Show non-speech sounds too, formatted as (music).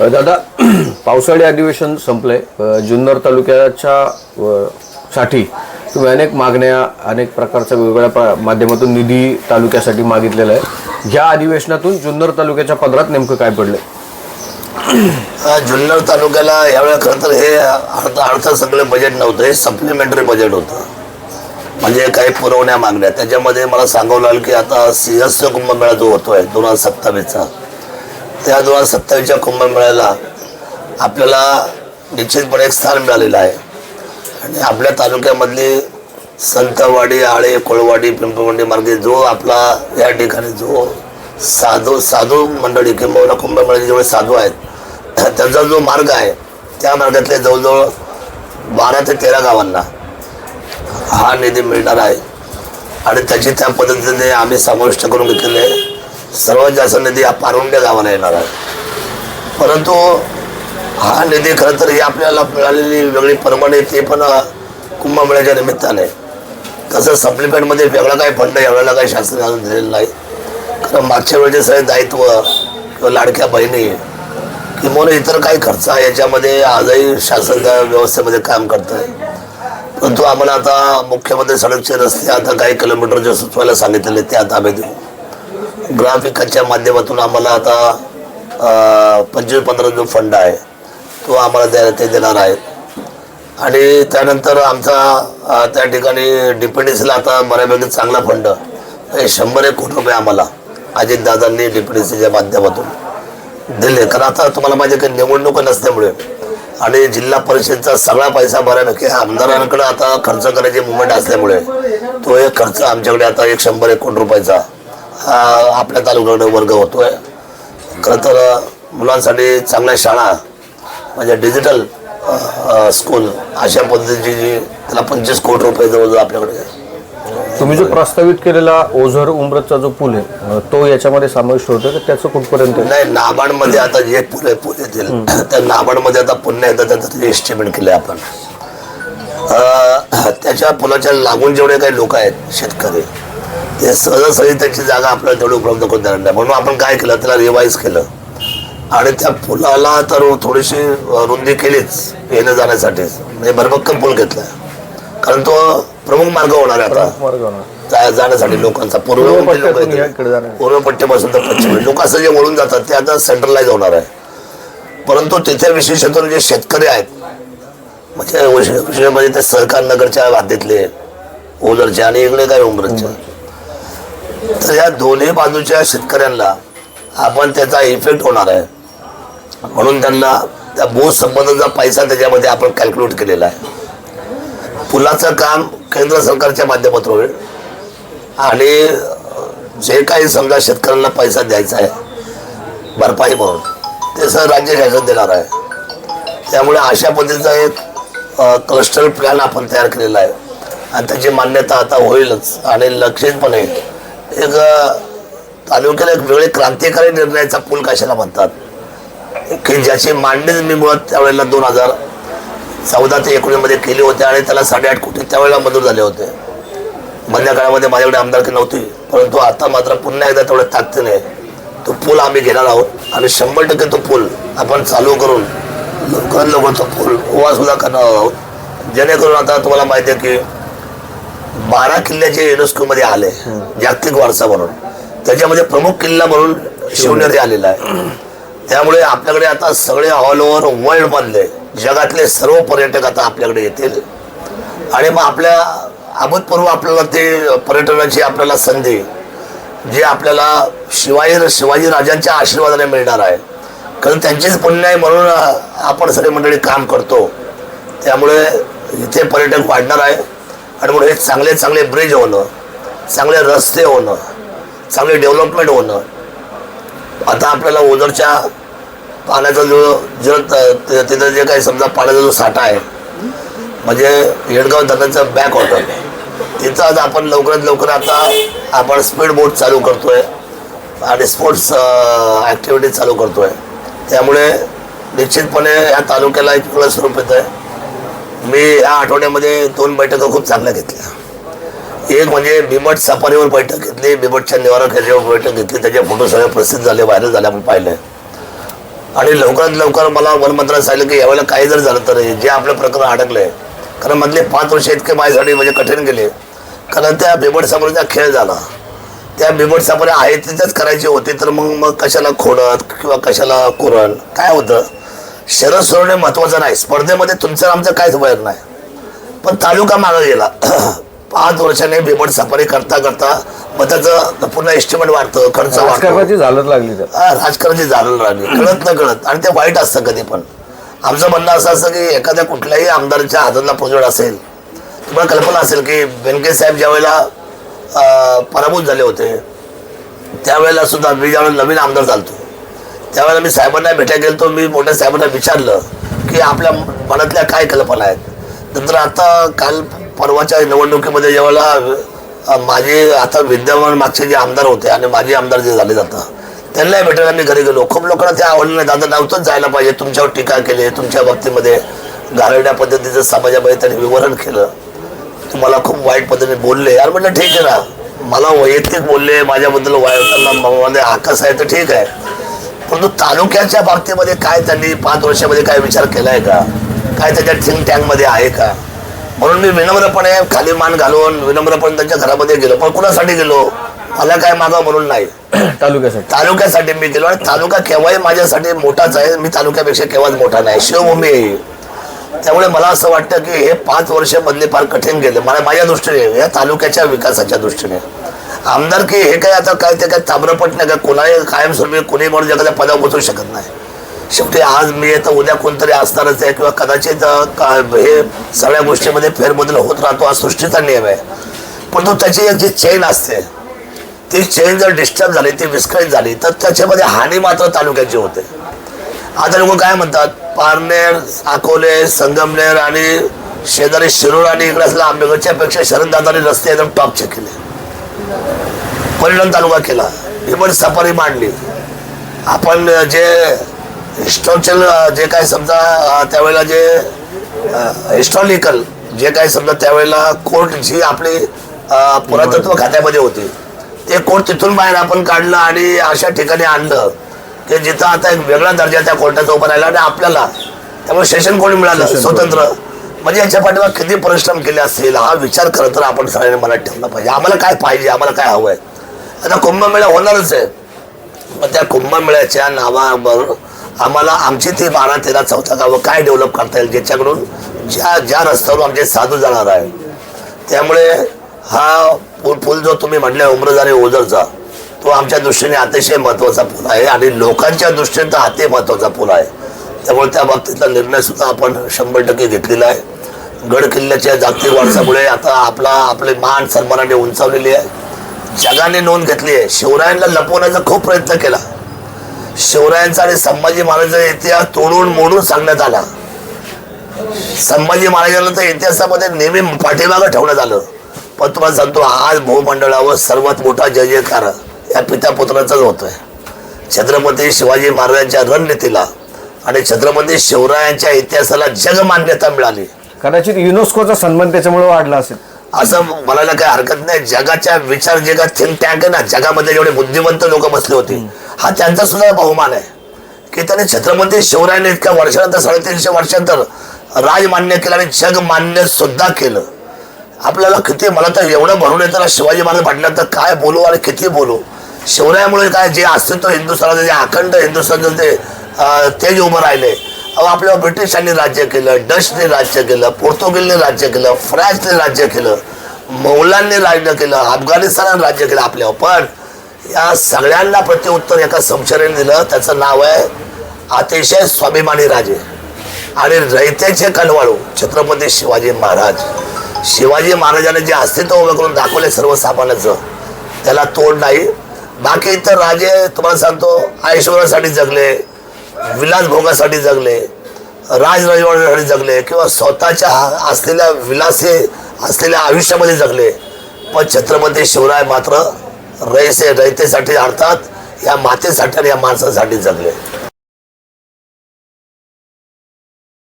दादा (clears throat) पावसाळी अधिवेशन संपलंय. जुन्नर तालुक्याच्या साठी तुम्ही अनेक मागण्या अनेक प्रकारच्या वेगवेगळ्या माध्यमातून निधी तालुक्यासाठी मागितलेला आहे. या अधिवेशनातून जुन्नर तालुक्याच्या पदरात नेमकं काय पडलंय? (clears throat) जुन्नर तालुक्याला यावेळेला खरं तर हे अर्थ अर्थ सगळं बजेट नव्हतं. हे सप्लिमेंटरी बजेट होतं. म्हणजे काही पुरवण्या मागण्या. त्याच्यामध्ये मला सांगावं लागलं की आता सिंहस्थ कुंभमेळा जो होतोय दोन हजार सत्तावीसचा त्या दोन हजार सत्तावीसच्या कुंभमेळ्याला आपल्याला निश्चितपणे एक स्थान मिळालेलं आहे आणि आपल्या तालुक्यामधली संतवाडी आळे कोळवाडी पिंपवंडी मार्गे जो आपला या ठिकाणी जो साधू साधू मंडळी किंवा कुंभमेळ्याचे जेवढे साधू आहेत त्यांचा जो मार्ग आहे त्या मार्गातले जवळजवळ बारा ते तेरा गावांना हा निधी मिळणार आहे आणि त्याची त्या पद्धतीने आम्ही समाविष्ट करून घेतलेले आहे. सर्वात जास्त निधी हा पारुंड्या गावाला येणार आहे. परंतु हा निधी खरं तर ही आपल्याला मिळालेली वेगळी परवानगी ते पण कुंभमेळ्याच्या निमित्ताने. तसं सप्लिमेंटमध्ये वेगळा काही फंड एवढ्याला काही शासनाने अजून दिलेलं नाही. कारण मागच्या वेळेचे सगळे दायित्व किंवा लाडक्या बहिणी किंवा इतर काही खर्च आहे याच्यामध्ये आजही शासन व्यवस्थेमध्ये काम करत आहे परंतु आम्हाला आता मुख्यमंत्री सडकचे रस्ते आता काही किलोमीटरचे सुचवायला सांगितलेले ते आता आम्ही देऊ. ग्राहविकाच्या माध्यमातून आम्हाला आता पंचवीस पंधरा जो फंड आहे तो आम्हाला द्या ते देणार आहेत. आणि त्यानंतर आमचा त्या ठिकाणी डीपीडीसीला आता बऱ्यापैकी चांगला फंड हे शंभर एक कोटी रुपये आम्हाला अजितदादांनी डीपीडीसीच्या माध्यमातून दिले. कारण आता तुम्हाला माझे काही निवडणुका नसल्यामुळे आणि जिल्हा परिषदचा सगळा पैसा बऱ्यापैकी आमदारांकडे आता खर्च करायची मुवमेंट असल्यामुळे तो एक खर्च आमच्याकडे आता एक शंभर एक कोटी रुपयाचा आपल्या तालुक्याकडे वर्ग होतोय. खरं तर मुलांसाठी चांगल्या शाळा म्हणजे डिजिटल स्कूल अशा पद्धतीची जी त्याला पंचवीस कोटी रुपये जवळजवळ आपल्याकडे. आहे. तुम्ही जो प्रस्तावित केलेला ओझर उमरतचा जो पूल आहे तो याच्यामध्ये समाविष्ट होतो का? त्याचं कुठपर्यंत आहे? नाही नाबार्डमध्ये आता जे पुरे पूल येतील. त्या नाबार्डमध्ये आता पुन्हा एकदा त्याचं एस्टिमेट केलं आपण. त्याच्या पुलाच्या लागून जेवढे काही लोक आहेत शेतकरी ते सहजासहजी त्याची जागा आपल्याला तेवढी उपलब्ध करून देणार नाही. म्हणून आपण काय केलं? त्याला रिवाईज केलं. आणि त्या पुलाला तर थोडीशी रुंदी केलीच येण्या जाण्यासाठीच म्हणजे भरभक्कम पूल घेतला. कारण तो प्रमुख मार्ग होणार आहे आता. जाण्यासाठी लोकांचा. पूर्व पूर्व लोक पट्ट्यातून येतील. या इकडे जाणार. पूर्व पट्ट्यापासून तर पश्चिम लोक असं जे वळून जातात ते आता सेंट्रलाइज होणार आहे. परंतु तिथे विशेषतः जे शेतकरी आहेत म्हणजे म्हणजे ते सहकार नगरच्या हद्दीतले ओझरचे आणि इकडे काय उमरतचे. तर या दोन्ही बाजूच्या शेतकऱ्यांना आपण त्याचा इफेक्ट होणार आहे. म्हणून त्यांना त्या बोध संबंधाचा पैसा त्याच्यामध्ये आपण कॅल्क्युलेट केलेला आहे. पुलाचं काम केंद्र सरकारच्या माध्यमातून होईल. आणि जे काही समजा शेतकऱ्यांना पैसा द्यायचा आहे भरपाई म्हणून ते सर राज्य शासन देणार आहे. त्यामुळे अशा पद्धतीचा एक क्लस्टर प्लॅन आपण तयार केलेला आहे. आणि त्याची मान्यता आता होईलच आणि लक्षितपणे एक तालुक्याला एक वेगळे क्रांतिकारी निर्णयाचा पूल कशाला म्हणतात? की ज्याची मांडणी मी मुळात त्यावेळेला दोन हजार चौदा ते एकोणीसमध्ये केली होती आणि त्याला साडेआठ कोटी त्यावेळेला मंजूर झाले होते. मधल्या काळामध्ये माझ्याकडे आमदारकी नव्हती परंतु आता मात्र पुन्हा एकदा तेवढ्या ताकदीने तो पूल आम्ही घेणार आहोत आणि शंभर टक्के तो पूल आपण चालू करून लवकरात लवकर तो पूल उभा सुद्धा करणार आहोत. जेणेकरून आता तुम्हाला माहिती आहे की बारा किल्ल्याचे युनेस्कोमध्ये आले जागतिक वारसा म्हणून. त्याच्यामध्ये प्रमुख किल्ला म्हणून शिवनेरी आलेला आहे. त्यामुळे आपल्याकडे आता सगळे ऑल ओव्हर वर्ल्ड मधले जगातले सर्व पर्यटक आता आपल्याकडे येतील. आणि मग आपल्या अभूतपूर्व आपल्याला ते पर्यटनाची आपल्याला संधी जे आपल्याला शिवाजी शिवाजी राजांच्या आशीर्वादाने मिळणार आहे. कारण त्यांचीच पुण्य आहे म्हणून आपण सगळे मंडळी काम करतो. त्यामुळे इथे पर्यटक वाढणार आहे. आणि म्हणून हे चांगले चांगले ब्रिज होणं चांगले रस्ते होणं चांगले डेव्हलपमेंट होणं. आता आपल्याला ओझरच्या पाण्याचा जो जल तिथं जे काही समजा पाण्याचा जो साठा आहे म्हणजे येडगाव धरणाचं बॅक वॉटर तिथं आज आपण लवकरात लवकर आता आपण स्पीड बोट चालू करतो आहे आणि स्पोर्ट्स ॲक्टिव्हिटीज चालू करतो आहे त्यामुळे निश्चितपणे या तालुक्याला एक प्लस स्वरूप येतं आहे मी या आठवड्यामध्ये दोन बैठका खूप चांगल्या घेतल्या. एक म्हणजे बिमट सफारीवर बैठक घेतली बिमटच्या निवारक ह्याच्यावर बैठक घेतली त्याचे फोटो सगळे प्रसिद्ध झाले व्हायरल झाले आपण पाहिले. आणि लवकरात लवकर मला वनमंत्र्यांनी सांगितलं की यावेळेला काही जर झालं तर जे आपलं प्रकरण अडकलंय कारण मधले पाच वर्ष इतके माझ्यासाठी म्हणजे कठीण गेले. कारण त्या बिबट सापळीचा खेळ झाला. त्या बिबट सफारी आहे तिथेच करायची होती तर मग मग कशाला खोडत किंवा कशाला कुरण काय होतं? शरद सोडणे महत्वाचं नाही. स्पर्धेमध्ये तुमचं आमचं काहीच वैर नाही. पण तालुका मागे गेला. (clears throat) पाच वर्षाने बिबट सफारी करता करता मग त्याचं पुन्हा एस्टिमेट वाढतं खर्च वाढतो. राजकारणाची झालत लागली हा, राजकारणाची झालं राहिली कळत न कळत. आणि ते वाईट असतं कधी पण. आमचं म्हणणं असं असतं की एखाद्या कुठल्याही आमदाराच्या हातातला प्रोजेक्ट असेल तुम्हाला कल्पना असेल की बेनके साहेब ज्यावेळेला पराभूत झाले होते त्यावेळेला सुद्धा मी ज्यावेळेला नवीन आमदार झालतो. त्यावेळेला मी साहेबांना भेटायला गेलो मी मोठ्या साहेबांना विचारलं की आपल्या मनातल्या काय कल्पना आहेत? नंतर आता काल परवाच्या निवडणुकीमध्ये ज्यावेळेला माझे आता विद्यमान मागचे जे आमदार होते आणि माझे आमदार जे झाले जातं त्यांना भेटायला मी घरी गेलो. खूप लोकांना ते आवडलं नाही दादा नव्हतंच जायला पाहिजे तुमच्यावर टीका केली तुमच्या बाबतीमध्ये घालवण्या पद्धतीचं समाजामध्ये त्यांनी विवरण केलं. तुम्हाला खूप वाईट पद्धतीने बोलले. यार म्हटलं ठीक आहे ना. मला वैयक्तिक बोलले माझ्याबद्दल वाईटमध्ये आकाश आहे तर ठीक आहे. परंतु तालुक्याच्या बाबतीमध्ये काय त्यांनी पाच वर्षामध्ये काय विचार केलाय का? काय त्याच्या थिंक टँकमध्ये आहे का? म्हणून मी विनम्रपणे खाली मान घालून विनम्रपणे त्यांच्या घरामध्ये गेलो. पण कुणासाठी गेलो? मला काय मागा म्हणून नाही. (clears throat) तालुक्यासाठी. तालुक्यासाठी मी गेलो. आणि तालुका केव्हाही माझ्यासाठी मोठाच आहे. मी तालुक्यापेक्षा केव्हाच मोठा नाही. शिवभूमी आहे. त्यामुळे मला असं वाटतं की हे पाच वर्ष मधले फार कठीण गेले. मला माझ्या दृष्टीने या तालुक्याच्या विकासाच्या दृष्टीने. आमदारकी हे काय आता काय ते काय ताम्रपट नाही का? कोणाही कायमस्वरूपी कोणी म्हणून एखाद्या पदावर बसू शकत नाही. शेवटी आज मी तर उद्या कोणतरी असणारच आहे किंवा कदाचित का- हे सगळ्या गोष्टीमध्ये फेरबदल होत राहतो हा सृष्टीचा नियम आहे. परंतु त्याची एक जी चेन असते ती चेन जर डिस्टर्ब झाली ती विस्कळीत झाली तर त्याच्यामध्ये हानी मात्र तालुक्याची होते. आता लोक काय म्हणतात पारनेर अकोले संगमनेर आणि शेजारी शिरूर आणि इकडे असल्या आंबेगडच्या पेक्षा शरददादाने रस्ते एकदम टॉपचे केले. परिणाम तालुका केला. ही पण सफारी मांडली. आपण जे हिस्टॉरिकल जे काय समजा त्यावेळेला जे हिस्टॉरिकल जे काय समजा त्यावेळेला कोर्ट जी आपली पुरातत्व खात्यामध्ये होती ते कोर्ट तिथून बाहेर आपण काढलं आणि अशा ठिकाणी आणलं की जिथं आता एक वेगळा दर्जा त्या कोर्टाचा उभा राहिला आणि आपल्याला त्यामुळे सेशन कोणी मिळालं स्वतंत्र. म्हणजे याच्या पाठीवर किती परिश्रम केले असतील हा विचार करत तर आपण सगळ्यांनी मला ठेवला पाहिजे. आम्हाला काय पाहिजे आम्हाला काय हवंय? आता कुंभमेळा होणारच आहे. मग त्या कुंभमेळ्याच्या नावावर आम्हाला आमची ती बारा तेरा चौथा गावं काय डेव्हलप करता येईल ज्याच्याकडून ज्या ज्या रस्त्यावर आमचे साधू जाणार आहे त्यामुळे हा पूल पूल जो तुम्ही म्हटले उमरज आणि ओझरचा तो आमच्या दृष्टीने अतिशय महत्त्वाचा पूल आहे आणि लोकांच्या दृष्टीने तर अति महत्त्वाचा पूल आहे. त्यामुळे त्या बाबतीतला निर्णय सुद्धा आपण शंभर टक्के घेतलेला आहे. गड किल्ल्याच्या जागतिक वारसामुळे आता आपला आपले मान सन्मानाने उंचावलेली आहे. जगाने नोंद घेतली आहे. शिवरायांना लपवण्याचा खूप प्रयत्न केला. शिवरायांचा आणि संभाजी महाराजांचा इतिहास तोडून मोडून सांगण्यात आला. संभाजी महाराजांना तर इतिहासामध्ये नेहमी पाठीमागं ठेवण्यात आलं. पण तुम्हाला सांगतो आज भूमंडळावर सर्वात मोठा जय जयकार या पिता पुत्राचाच होतोय. छत्रपती शिवाजी महाराजांच्या रणनीतीला आणि छत्रपती शिवरायांच्या इतिहासाला जगमान्यता मिळाली. कदाचित युनेस्कोचा सन्मान त्याच्यामुळे वाढला असेल. असं म्हणायला काही हरकत नाही. जगाच्या विचार जे काय थिंक टँक आहे ना जगामध्ये जेवढे बुद्धिवंत लोक बसले होते हा त्यांचा सुद्धा बहुमान आहे. की त्याने छत्रपती शिवरायाने इतक्या वर्षानंतर साडेतीनशे वर्षांतर राज मान्य केलं आणि जग मान्य सुद्धा केलं. आपल्याला किती मला तर एवढं भरून येतं शिवाजी महाराज म्हटल्यानंतर काय बोलू आणि किती बोलू? शिवरायामुळे काय जे अस्तित्व हिंदुस्थानाचं जे अखंड हिंदुस्थानचं ते तेज उभं राहिले. अहो आपल्यावर ब्रिटिशांनी राज्य केलं डचने राज्य केलं पोर्तुगीजने राज्य केलं फ्रान्सने राज्य केलं मौलांनी राज्य केलं अफगाणिस्तानाने राज्य केलं आपल्यावर. पण या सगळ्यांना प्रत्युत्तर एका संशयाने दिलं त्याचं नाव आहे अतिशय स्वाभिमानी राजे आणि रयतेचे कनवाळू छत्रपती शिवाजी महाराज. शिवाजी महाराजांनी जे अस्तित्व उभं करून दाखवले सर्वसामान्याचं त्याला तोड नाही. बाकी इतर राजे तुम्हाला सांगतो ऐश्वर्यासाठी जगले विलास भोगासाठी जगले राजराजवासाठी जगले किंवा स्वतःच्या असलेल्या विलासे असलेल्या आयुष्यामध्ये जगले. पण छत्रपती शिवराय मात्र रयसे रयतेसाठी अर्थात या मातेसाठी आणि या माणसासाठी जगले.